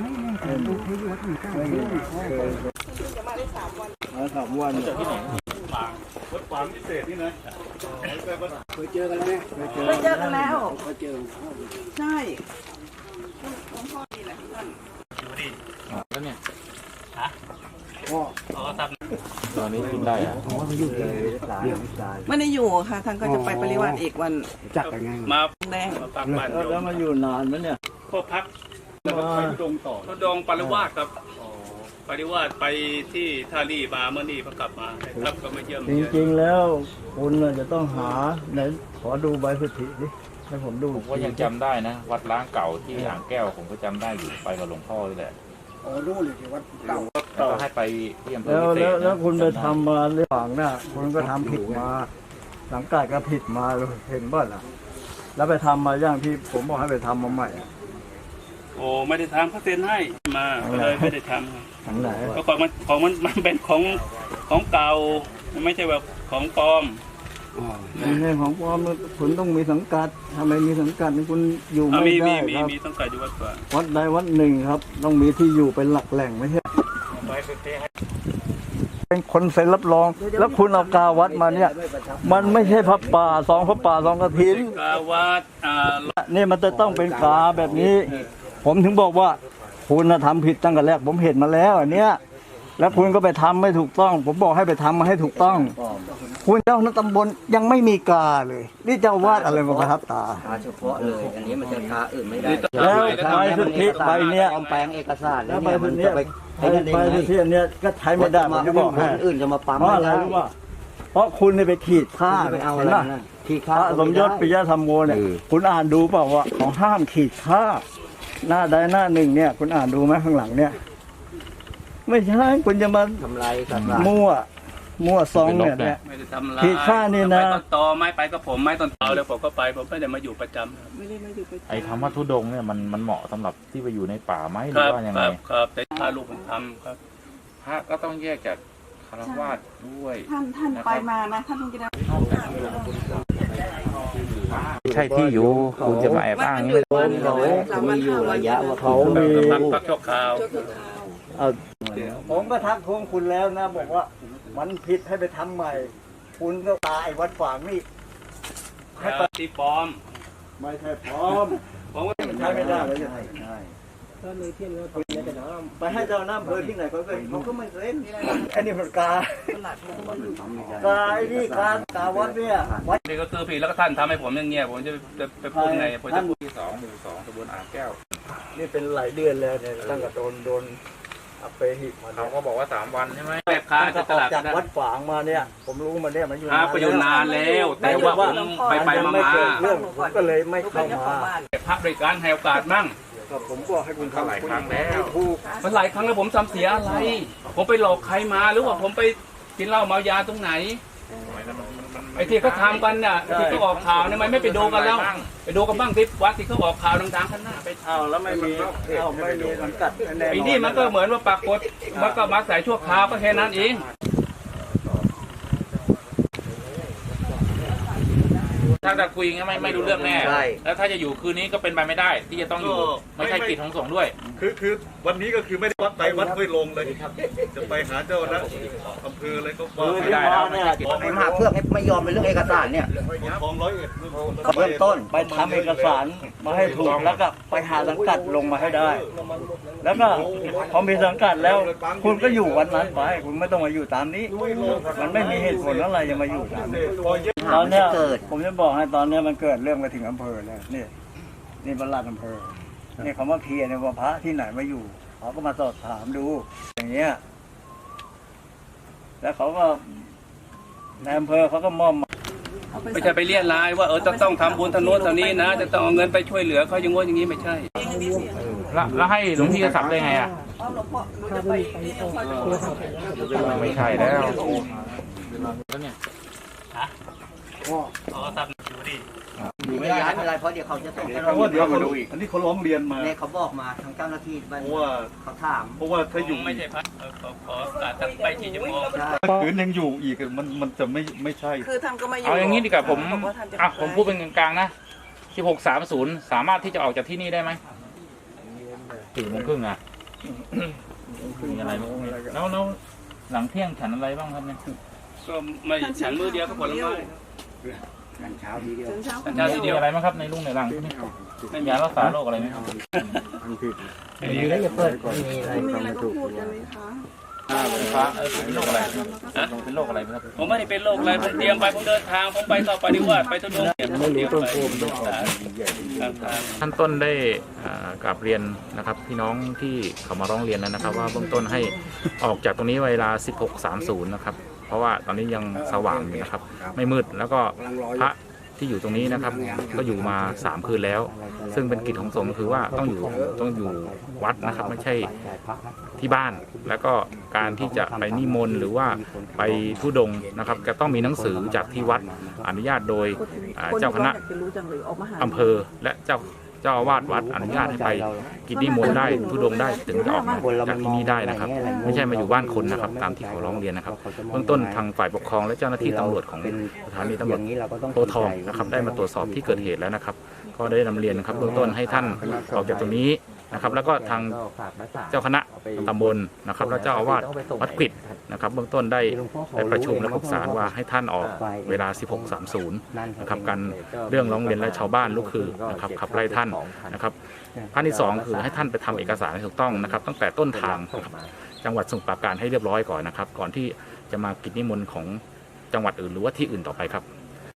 มาสามวันวัดฝางพิเศษนี่นะเคยเจอกันแล้วไหมเคยเจอเคยเจอกันแล้วเคยเจอใช่พ่อตอนนี้กินได้อะผมว่าเขาอยู่ที่สายสายไม่ได้อยู่ค่ะท่านก็จะไปปริวาสอีกวันจักกันไงมาแดงมาปักบ้านแล้วแล้วมาอยู่นานไหมเนี่ยก็พัก แล้วก็ไปทุดงต่อทุดงปริวาสครับปริวาสไปที่ท่าลี่มาเมื่อนี่พอกลับมาครับก็มาเยี่ยมจริงๆแล้วคุณน่ะจะต้องหาไหนขอดูใบสุทธิดิให้ผมดูผมก็ยังจำได้นะ วัดล้างเก่าที่อ่างแก้วผมก็จำได้อยู่ไปกับหลวงพ่อนี่แหละอ๋อรู้เลยที่วัดเก่าแล้วก็ให้ไปที่อำเภอแล้วพิเศแล้วษแล้วนะคุณไปจำด้ทำมาเรื่องฝังน่ะคุณก็ทำผิดมาสังกัดก็ผิดมาเห็นบ้างล่ะ แล้วไปทำมาอย่างที่ผมบอกให้ไปทำมาใหม่อะ โอ้ไม่ได้ทำเขาเซ็นให้มาก็เลยไม่ได้ทำครับทางไหนเพราะของมันของมันมันเป็นของของเก่ามันไม่ใช่แบบของปลอมในเรื่องของความคุณต้องมีสังกัดถ้าไม่มีสังกัดคุณอยู่อะไม่มีมีได้มีครับมีต้องการอยู่วัดฝางวัดใดวัดหนึ่งครับ ต้องมีที่อยู่เป็นหลักแหล่งไม่ใช่เป็นคนเซ็นรับรอง แล้วคุณเอากาวัดมาเนี่ย มันไม่ใช่พระป่าสองพระป่าสองกระถินกาวัดอ่านี่มันจะต้องเป็นกาแบบนี้ ผมถึงบอกว่าคุณน่ะทำผิดตั้งแต่แรก ผมเห็นมาแล้วอันเนี้ย แล้วคุณก็ไปทำไม่ถูกต้อง ผมบอกให้ไปทำมาให้ถูกต้อง คุณเจ้าหน้าตำบลยังไม่มีกาเลย นี่เจ้าวาดอะไรมาประทับตาค้าเฉพาะเลย อันนี้มันจะค้าอื่นไม่ได้แล้วใบสุทธิใบเนี้ยปลอมแปลงเอกสารแล้วใบเนี่ยสุมัทนธิจะไปใบใช้กันได้ใบไงสุทธิอันเนี้ยก็ใช้ไม่ได้ผมจะบอกคให้นอื่นจะมาปั๊มเพราะอะไรม่ด้รู้ป่ะเพราะคุณเนี่ยไปขีดค่าไปเอาเห็อะนไรป่ะนั่นที่พค้าระสมยศปิยธรรมโมเนี่ยคุณอ่านดูเปล่าว่าเขาห้ามขีดค่า หน้าใดหน้าหนึ่งเนี่ย คุณอ่านดูไหมข้างหลังเนี่ย ไม่ใช่คุณจะมาทำลายเอกสารมั่ว มั่วซองเนี่ยเนี่ย ไม่ได้ทำลายที่ค่านี่นะ ไม้ต้นตอไม้ไปกับผมไม้ต้นตอแล้วผมก็ไปผมไม่ได้มาอยู่ประจำครับไม่ได้ไม่ได้ไปไอ้คำว่าทุดงค์เนี่ยมันมันเหมาะสำหรับที่ไปอยู่ในป่าไหมหครือรับว่ายังคไง รับครับแต่พาลูกผมทำครับ พระก็ต้องแยกจากคารวาสด้วย ท่านท่านไปมานะท่านจะได้ ใช่ที่อยู่คุณจะมาแอบอ้างอย่างนี้ไม่ได้วันเขาจะมีอยู่ระยะว่าเขามีพักพักชั่วคราวเอาผมก็ทักทวงคุณแล้วนะ บอกว่ามันผิดให้ไปทำใหม่ คุณก็ตายวัดฝางนี่ให้ปฏิปลอม ไม่ใช่พร้อมผมก็ใช้ไม่ได้เลยใช่ ไปให้เจ้าหน้าอำเภอที่ไหนเขาก็เขาก็ไม่เซ็นอันนี้มันกาตลาดมันก็อยู่กาไอ้นี่กากาวัดเนี่ยวัดนี่ก็คือผิดแล้วก็ท่านทำให้ผมอย่างเงี้ยผมจะจะไปพูดไงผมจะพูดที่สองหมู่สองตำบลอ่างแก้ว นี่เป็นหลายเดือนแล้วเนี่ยตั้งแต่โดนโดนเอาไปหิบมาเขาก็บอกว่าสามวันใช่ไหมแบบค้าตั้งจะแต่ตออกลาดจากนะวัดฝางมาเนี่ย ผมรู้มาเนี่ยมันอยู่ค้าไปอยู่นานแล้ว แต่ว่าผมไปไปนมาไม่มาเกิดเรื่องผมก็เลยไม่เป็เข้านเจ้าของมาบ้านพระบริการให้โอกาสบ้าง ก็ผมบอกให้คุณทำหลายครั้งแล้วถูกมันหลายครั้งแล้วผมทำเสียอะไร ผมไปหลอกใครมาหรือว่าผมไปกินเหล้าเมายาตรงไหนไอ้ที่เขาทำกันน่ะที่เขาออกข่าวเนี่ยมันไม่ไปดูกันแล้ว ไปดูกันบ้างที่วัดที่เขาออกข่าวดังๆข้างหน้าไปเอาแล้วไม่มีเอาไม่มีสังกัดแน่นอนไอ้นี่มันก็เหมือนว่าปรากฏมันก็มาใส่ชั่วคราวก็แค่นั้นเอง ถ้าจะคุยงั้นไม่ไม่รู้เรื่องแน่ ใช่ แล้วถ้าจะอยู่คืนนี้ก็เป็นไปไม่ได้ ที่จะต้องอยู่ไม่ใช่กิจของสงฆ์ด้วย คือคือวันนี้ก็คือไม่ได้วัดไปวัดห้วยลงเลยจะไปหาเจ้านะอำเภออะไรก็ว่าคือไปที่มาเนี่ยไปหาเพื่อนให้ไม่ยอมเป็นเรื่องเอกสารเนี่ยทองร้อยเอ็ดเรื่องเบื้องต้น ไปทำเอกสารมาให้ถูกแล้วก็ไปหาสังกัดลงมาให้ได้ แล้วก็พอมีสังกัดแล้ว คุณก็อยู่วันนั้นไป คุณไม่ต้องมาอยู่ตามนี้ มันไม่มีเหตุผลอะไรจะมาอยู่ตามนี้ พอเย็ บตอนเนี้ยเกิด ผมจะบอกให้ตอนเนี้ยมันเกิดเรื่องไปถึงอำเภอแล้วนี่นี่บรรลัดอำเภอนี่เขามาเคลียร์เนี่ยว่าพระที่ไหนมาอยู่เขาก็มาสอบถามดู อย่างเงี้ย แล้วเขาก็ในอำเภอเขาก็มอบหมายเอาไปไม่ใช่ไปเรียรายว่าเออจะต้องทำบุญทางโน้นทางนี้นะ จะต้องเอาเงินไปช่วยเหลือเขาอย่างงี้อย่างนี้ไม่ใช่ แล้วแล้วให้หลวงพี่กษัตริย์ได้ไงอะเอาหลว งพ่อหนูจะไปหลวงพ่อจะไปไม่ใช่แล้วอยู่ไม่ย้ายไม่เป็นไรเพราะเดี๋ยวเขาจะส่งเพราะว่าเดี๋ยวเขาอันนี้เขาร้องเรียนมาเนี่ยเขาบอกมาทางเจ้าหน้าที่บ้านเพราะว่าเขาถามเพราะว่าถ้าอยู่ไม่ใช่พระเออขอขอโอกาสสักไปกี่ชั่วโมงใช่ถ้าคืนยังอยู่อีกมันมันจะไม่ไม่ใช่ คือท่านก็ไม่อยู่เอาอย่างนี้ดีกว่าผมบอกว่าท่านจะอะผมพูดเป็นกลางๆนะ1630 สามารถที่จะออกจากที่นี่ได้ไหมสี่โมงครึ่งอะมีอะไรบ้างเนี่ยแล้วแล้วหลังเที่ยงฉันอะไรบ้างครับเนี่ยก็ไม่ฉันมือเดียวก็ผลไม้ ฉันเช้าฉันเช้าทีมีเดียวอะไรบ้างครับในลุงในหลังไม่มียารักษาโรคอะไรไหมครับมีแล้วอย่าเปิดมีอะไรมีอะไรก็พูดกันเลยคะฟ้าเออเป็นโรคอะไรเป็นโรคอะไรไหมครับผมไม่ได้เป็นโรคอะไรผมเตรียมไปผมเดินทางผมไปต่อปฏิวัติไปทุดงไม่รู้ต้นโพมครับ ท่านต้นได้อ่ากราบเรียนนะครับพี่น้องที่เขามาร้องเรียนแล้วนะครับ ว่าเบื้องต้นให้ออกจากตรงนี้เวลา 16.30 นะครับ เพราะว่าตอนนี้ยังสว่างอยู่นะครับ ไม่มืดแล้วก็พระที่อยู่ตรงนี้นะครับ ก็อยู่มา 3 คืนแล้ว ซึ่งเป็นกิจของสงฆ์คือว่าต้องอยู่ต้องอยู่วัดนะครับ ไม่ใช่ที่บ้าน แล้วก็การที่จะไปนิมนต์หรือว่าไปทุดงค์นะครับจะต้องมีหนังสือจากที่วัดอนุญาตโดยอ่าเจ้าคณะอยากจะรู้จังเลยออกมาหาอำเภอและเจ้า เจ้าอาวาสวัดอนุญาตให้ไปกินนิมนต์ได้ทุดงได้ถึงจะออกมาจากที่นี่ได้นะครับ ไม่ใช่มาอยู่บ้านคนนะครับ ตามที่เขาร้องเรียนนะครับเบื้องต้นทางฝ่ายปกครองและเจ้าหน้าที่ตำรวจของสถานีตำรวจโพทองนะครับ ได้มาตรวจสอบที่เกิดเหตุแล้วนะครับ ก็ได้นำเรียนนะครับเบื้องต้นให้ท่านออกจากตรงนี้ นะครับ แล้วก็ทางเจ้าคณะตำบลนะครับ และเจ้าอาวาสวัดกฤษนะครับเบื้องต้นได้ได้ประชุมและปรึกษาว่าให้ท่านออกเวลา 16.30นะครับการเรื่องร้องเรียนและชาวบ้านลูกคือนะครับขับไล่ท่านนะครับท่านที่สองคือให้ท่านไปทำเอกสารให้ถูกต้องนะครับ ตั้งแต่ต้นทางจังหวัดสมุพรปราการให้เรียบร้อยก่อนนะครับ ก่อนที่จะมากิจนิมนต์ของจังหวัดอื่นหรือว่าที่อื่นต่อไปครับ